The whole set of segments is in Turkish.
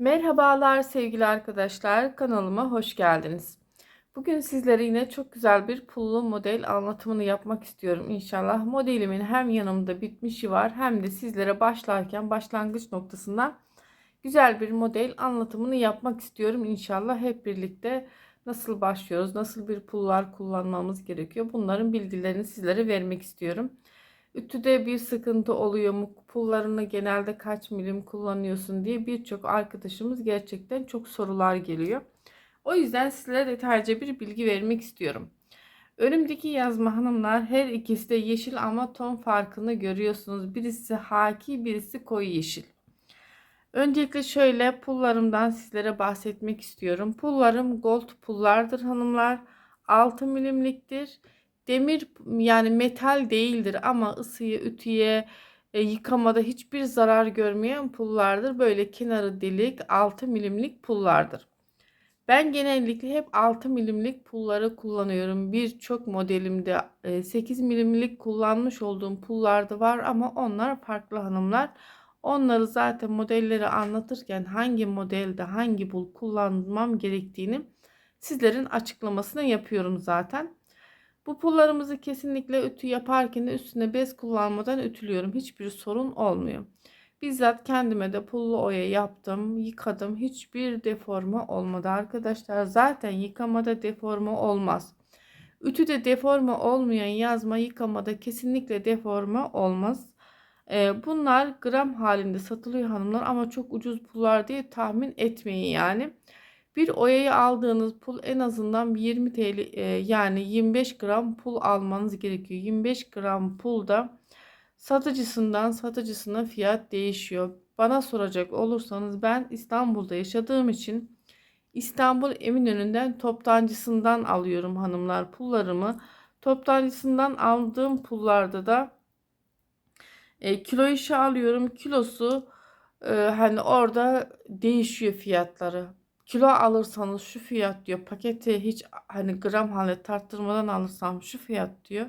Merhabalar sevgili arkadaşlar kanalıma hoş geldiniz. Bugün sizlere yine çok güzel bir pullu model anlatımını yapmak istiyorum inşallah. Modelimin hem yanımda bitmişi var hem de sizlere başlarken başlangıç noktasında güzel bir model anlatımını yapmak istiyorum inşallah hep birlikte nasıl başlıyoruz, nasıl bir pullar kullanmamız gerekiyor bunların bilgilerini sizlere vermek istiyorum. Ütüde bir sıkıntı oluyor mu? Pullarını genelde kaç milim kullanıyorsun diye birçok arkadaşımız gerçekten çok sorular geliyor. O yüzden sizlere detaylıca bir bilgi vermek istiyorum. Önümdeki yazma hanımlar her ikisi de yeşil ama ton farkını görüyorsunuz. Birisi haki, birisi koyu yeşil. Öncelikle şöyle pullarımdan sizlere bahsetmek istiyorum. Pullarım gold pullardır hanımlar. 6 milimliktir. Demir yani metal değildir ama ısıya, ütüye, e, yıkamada hiçbir zarar görmeyen pullardır. Böyle kenarı delik 6 milimlik pullardır. Ben genellikle hep 6 milimlik pulları kullanıyorum. Birçok modelimde 8 e, milimlik kullanmış olduğum pullar da var ama onlar farklı hanımlar. Onları zaten modelleri anlatırken hangi modelde hangi pul kullanmam gerektiğini sizlerin açıklamasını yapıyorum zaten. Bu pullarımızı kesinlikle ütü yaparken de üstüne bez kullanmadan ütülüyorum. Hiçbir sorun olmuyor. Bizzat kendime de pullu oya yaptım, yıkadım. Hiçbir deforme olmadı arkadaşlar. Zaten yıkamada deforme olmaz. Ütüde deforme olmayan yazma yıkamada kesinlikle deforme olmaz. Ee, bunlar gram halinde satılıyor hanımlar ama çok ucuz pullar diye tahmin etmeyin yani. Bir oyayı aldığınız pul en azından 20 TL e, yani 25 gram pul almanız gerekiyor. 25 gram pul da satıcısından satıcısına fiyat değişiyor. Bana soracak olursanız ben İstanbul'da yaşadığım için İstanbul Eminönü'nden toptancısından alıyorum hanımlar pullarımı. Toptancısından aldığım pullarda da e, kilo işi alıyorum. Kilosu e, hani orada değişiyor fiyatları kilo alırsanız şu fiyat diyor. Paketi hiç hani gram halinde tarttırmadan alırsam şu fiyat diyor.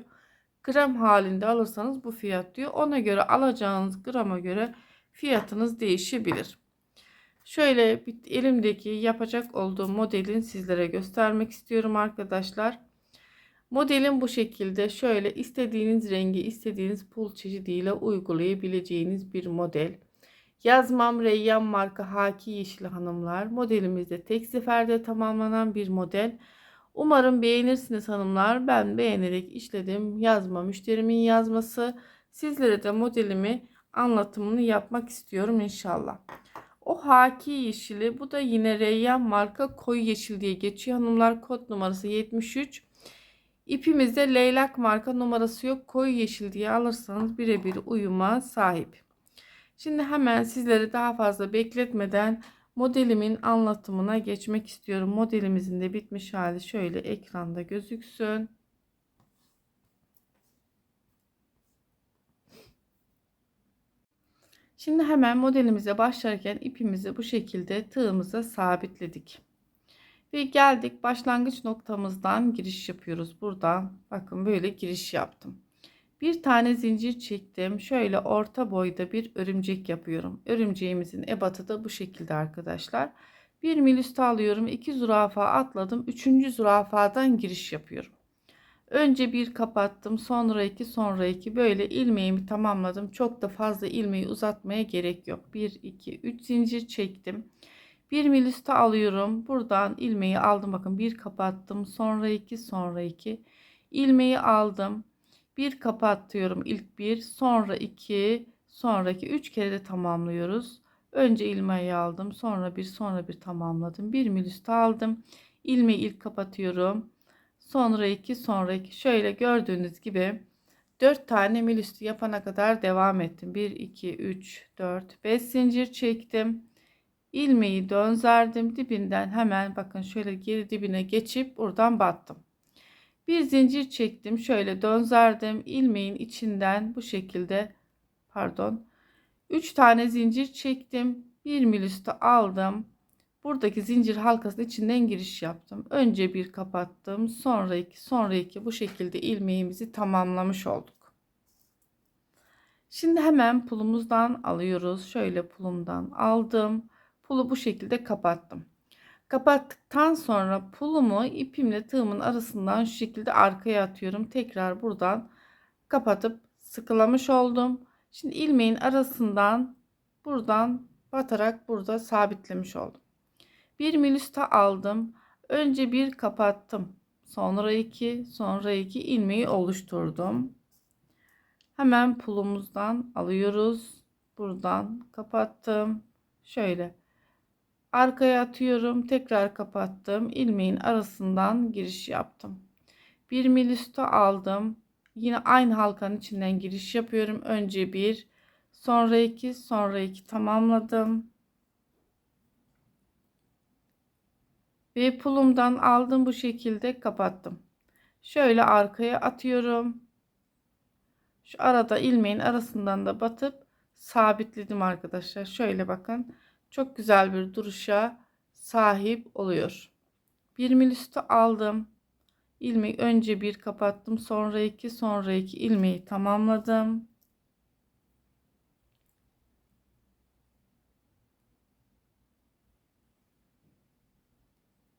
Gram halinde alırsanız bu fiyat diyor. Ona göre alacağınız grama göre fiyatınız değişebilir. Şöyle elimdeki yapacak olduğum modelin sizlere göstermek istiyorum arkadaşlar. Modelin bu şekilde şöyle istediğiniz rengi istediğiniz pul çeşidiyle uygulayabileceğiniz bir model. Yazmam Reyyan marka Haki Yeşil Hanımlar. Modelimizde tek seferde tamamlanan bir model. Umarım beğenirsiniz hanımlar. Ben beğenerek işledim. Yazma müşterimin yazması. Sizlere de modelimi anlatımını yapmak istiyorum inşallah. O haki yeşili bu da yine Reyyan marka koyu yeşil diye geçiyor hanımlar. Kod numarası 73. İpimizde leylak marka numarası yok. Koyu yeşil diye alırsanız birebir uyuma sahip. Şimdi hemen sizleri daha fazla bekletmeden modelimin anlatımına geçmek istiyorum. Modelimizin de bitmiş hali şöyle ekranda gözüksün. Şimdi hemen modelimize başlarken ipimizi bu şekilde tığımıza sabitledik. Ve geldik başlangıç noktamızdan giriş yapıyoruz. Buradan bakın böyle giriş yaptım. Bir tane zincir çektim. Şöyle orta boyda bir örümcek yapıyorum. Örümceğimizin ebatı da bu şekilde arkadaşlar. Bir mil üstü alıyorum. iki zürafa atladım. Üçüncü zürafadan giriş yapıyorum. Önce bir kapattım. Sonra iki sonra iki. Böyle ilmeğimi tamamladım. Çok da fazla ilmeği uzatmaya gerek yok. Bir iki üç zincir çektim. Bir mil üstü alıyorum. Buradan ilmeği aldım. Bakın bir kapattım. Sonra iki sonra iki. ilmeği aldım bir kapatıyorum ilk bir sonra iki sonraki üç kere de tamamlıyoruz. Önce ilmeği aldım sonra bir sonra bir tamamladım. Bir mil üstü aldım. İlmeği ilk kapatıyorum. Sonra iki sonra iki. Şöyle gördüğünüz gibi 4 tane mil üstü yapana kadar devam ettim. 1 2 3 4 5 zincir çektim. İlmeği dönzerdim dibinden hemen bakın şöyle geri dibine geçip buradan battım bir zincir çektim. Şöyle dönzerdim. ilmeğin içinden bu şekilde pardon 3 tane zincir çektim. 1 mil üstü aldım. Buradaki zincir halkasının içinden giriş yaptım. Önce bir kapattım. Sonra iki, sonra iki bu şekilde ilmeğimizi tamamlamış olduk. Şimdi hemen pulumuzdan alıyoruz. Şöyle pulumdan aldım. Pulu bu şekilde kapattım. Kapattıktan sonra pulumu ipimle tığımın arasından şu şekilde arkaya atıyorum. Tekrar buradan kapatıp sıkılamış oldum. Şimdi ilmeğin arasından buradan batarak burada sabitlemiş oldum. Bir milüsta aldım. Önce bir kapattım. Sonra iki, sonra iki ilmeği oluşturdum. Hemen pulumuzdan alıyoruz. Buradan kapattım. Şöyle arkaya atıyorum. Tekrar kapattım. ilmeğin arasından giriş yaptım. Bir milüsta aldım. Yine aynı halkanın içinden giriş yapıyorum. Önce bir, sonra iki, sonra iki tamamladım. Ve pulumdan aldım bu şekilde kapattım. Şöyle arkaya atıyorum. Şu arada ilmeğin arasından da batıp sabitledim arkadaşlar. Şöyle bakın. Çok güzel bir duruşa sahip oluyor. Bir mil üstü aldım. İlmeği önce bir kapattım. Sonra iki, sonra iki ilmeği tamamladım.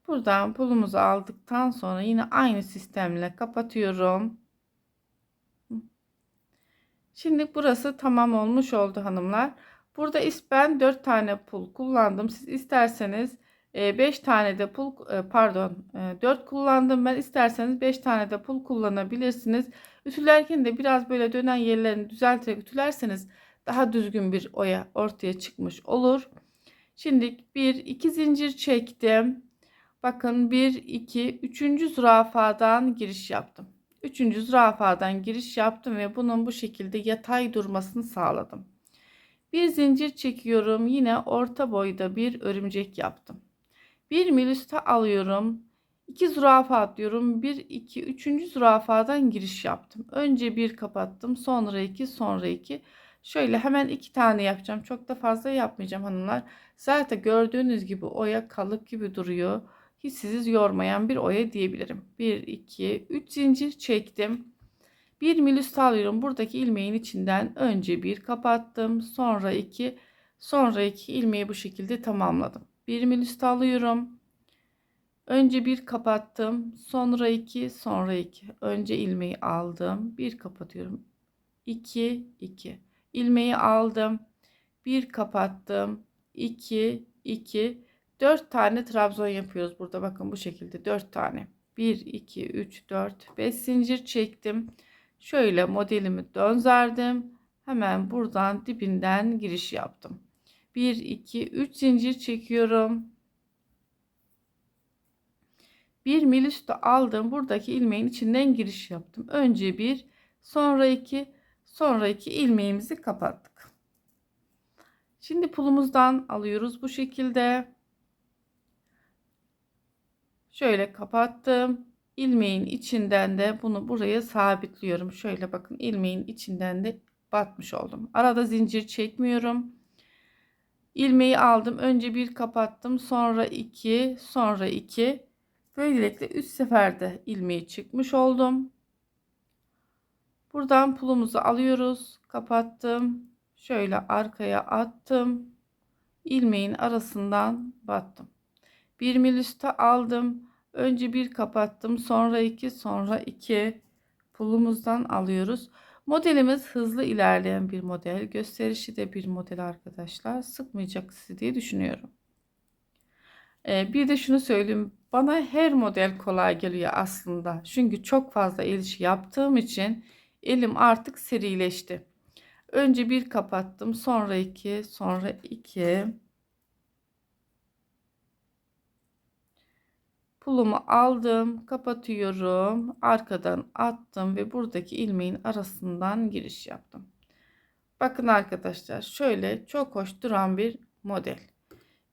Buradan pulumuzu aldıktan sonra yine aynı sistemle kapatıyorum. Şimdi burası tamam olmuş oldu hanımlar. Burada ben 4 tane pul kullandım. Siz isterseniz 5 e, tane de pul e, pardon 4 e, kullandım ben. İsterseniz 5 tane de pul kullanabilirsiniz. Ütülerken de biraz böyle dönen yerlerini düzelterek ütülerseniz daha düzgün bir oya ortaya çıkmış olur. Şimdi bir iki zincir çektim. Bakın 1 2 3. zürafadan giriş yaptım. 3. zürafadan giriş yaptım ve bunun bu şekilde yatay durmasını sağladım. Bir zincir çekiyorum. Yine orta boyda bir örümcek yaptım. Bir milüste alıyorum. 2 zürafa atlıyorum. 1 2 3. zürafadan giriş yaptım. Önce bir kapattım. Sonra 2, sonra 2. Şöyle hemen iki tane yapacağım. Çok da fazla yapmayacağım hanımlar. Zaten gördüğünüz gibi oya kalıp gibi duruyor hiç sizi yormayan bir oya diyebilirim. 1, 2, 3 zincir çektim. 1 mil üstü alıyorum. Buradaki ilmeğin içinden önce bir kapattım. Sonra 2, sonra 2 ilmeği bu şekilde tamamladım. 1 mil üstü alıyorum. Önce bir kapattım. Sonra 2, sonra 2. Önce ilmeği aldım. Bir kapatıyorum. 2, 2. İlmeği aldım. Bir kapattım. 2, 2. 4 tane trabzon yapıyoruz burada. Bakın bu şekilde 4 tane. 1, 2, 3, 4, 5 zincir çektim. Şöyle modelimi dönzerdim. Hemen buradan dibinden giriş yaptım. 1, 2, 3 zincir çekiyorum. 1 mil üstü aldım. Buradaki ilmeğin içinden giriş yaptım. Önce 1, sonra 2, sonra 2 ilmeğimizi kapattık. Şimdi pulumuzdan alıyoruz bu şekilde. Şöyle kapattım. İlmeğin içinden de bunu buraya sabitliyorum. Şöyle bakın ilmeğin içinden de batmış oldum. Arada zincir çekmiyorum. ilmeği aldım. Önce bir kapattım. Sonra iki, sonra iki. Böylelikle üç seferde ilmeği çıkmış oldum. Buradan pulumuzu alıyoruz. Kapattım. Şöyle arkaya attım. ilmeğin arasından battım. Bir mil üstü aldım. Önce bir kapattım. Sonra iki, sonra iki pulumuzdan alıyoruz. Modelimiz hızlı ilerleyen bir model. Gösterişi de bir model arkadaşlar. Sıkmayacak sizi diye düşünüyorum. Ee, bir de şunu söyleyeyim. Bana her model kolay geliyor aslında. Çünkü çok fazla el işi yaptığım için elim artık serileşti. Önce bir kapattım. Sonra iki, sonra iki. Pulumu aldım, kapatıyorum. Arkadan attım ve buradaki ilmeğin arasından giriş yaptım. Bakın arkadaşlar şöyle çok hoş duran bir model.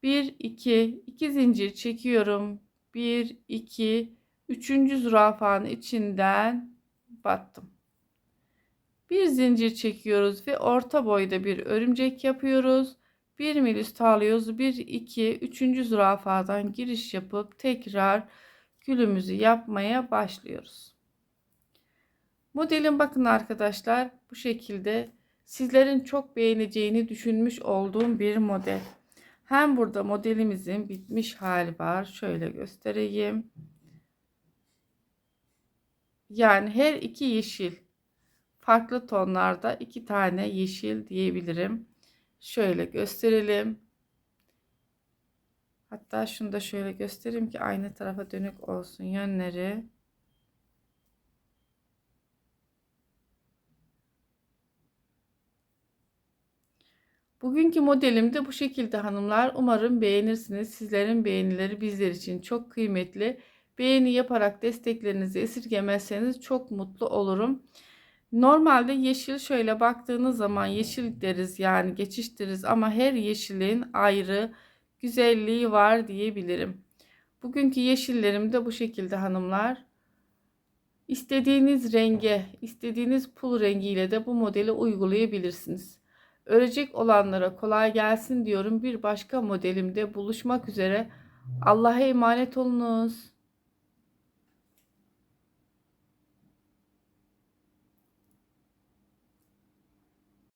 1 2 2 zincir çekiyorum. 1 2 3. zürafanın içinden battım. Bir zincir çekiyoruz ve orta boyda bir örümcek yapıyoruz. 1 mil üstü alıyoruz. 1, 2, 3. zürafadan giriş yapıp tekrar gülümüzü yapmaya başlıyoruz. Modelin bakın arkadaşlar bu şekilde sizlerin çok beğeneceğini düşünmüş olduğum bir model. Hem burada modelimizin bitmiş hali var. Şöyle göstereyim. Yani her iki yeşil farklı tonlarda iki tane yeşil diyebilirim. Şöyle gösterelim. Hatta şunu da şöyle göstereyim ki aynı tarafa dönük olsun yönleri. Bugünkü modelim de bu şekilde hanımlar. Umarım beğenirsiniz. Sizlerin beğenileri bizler için çok kıymetli. Beğeni yaparak desteklerinizi esirgemezseniz çok mutlu olurum. Normalde yeşil şöyle baktığınız zaman yeşil deriz yani geçiş deriz ama her yeşilin ayrı güzelliği var diyebilirim. Bugünkü yeşillerim de bu şekilde hanımlar. İstediğiniz renge, istediğiniz pul rengiyle de bu modeli uygulayabilirsiniz. Örecek olanlara kolay gelsin diyorum. Bir başka modelimde buluşmak üzere. Allah'a emanet olunuz.